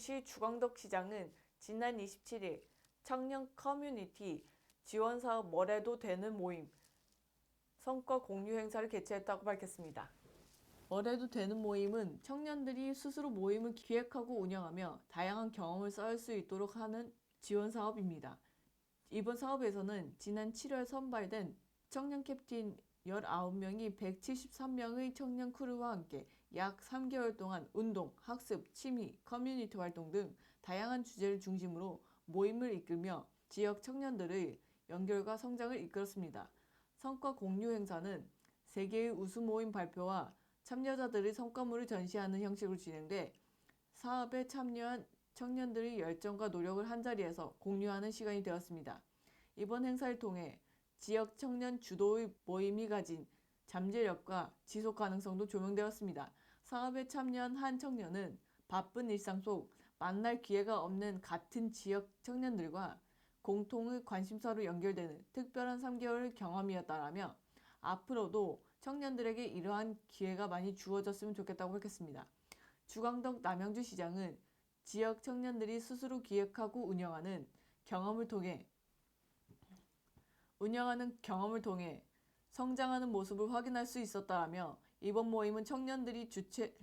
남양주시 주광덕 시장은 지난 27일 청년 커뮤니티 지원 사업 뭐래도 되는 모임 성과 공유 행사를 개최했다고 밝혔습니다. 뭐래도 되는 모임은 청년들이 스스로 모임을 기획하고 운영하며 다양한 경험을 쌓을 수 있도록 하는 지원 사업입니다. 이번 사업에서는 지난 7월 선발된 청년 캡틴 19명이 173명의 청년 크루와 함께 약 3개월 동안 운동, 학습, 취미, 커뮤니티 활동 등 다양한 주제를 중심으로 모임을 이끌며 지역 청년들의 연결과 성장을 이끌었습니다. 성과 공유 행사는 세개의 우수 모임 발표와 참여자들의 성과물을 전시하는 형식으로 진행돼 사업에 참여한 청년들의 열정과 노력을 한자리에서 공유하는 시간이 되었습니다. 이번 행사를 통해 지역 청년 주도의 모임이 가진 잠재력과 지속 가능성도 조명되었습니다. 사업에 참여한 한 청년은 바쁜 일상 속 만날 기회가 없는 같은 지역 청년들과 공통의 관심사로 연결되는 특별한 3개월 경험이었다라며 앞으로도 청년들에게 이러한 기회가 많이 주어졌으면 좋겠다고 밝혔습니다. 주광덕 남양주 시장은 지역 청년들이 스스로 기획하고 운영하는 경험을 통해 운영하는 경험을 통해 성장하는 모습을 확인할 수 있었다라며 이번 모임은 청년들이 주체,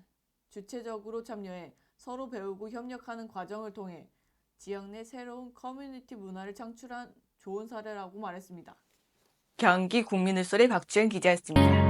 주체적으로 참여해 서로 배우고 협력하는 과정을 통해 지역 내 새로운 커뮤니티 문화를 창출한 좋은 사례라고 말했습니다. 경기 국민을소리 박지은 기자였습니다.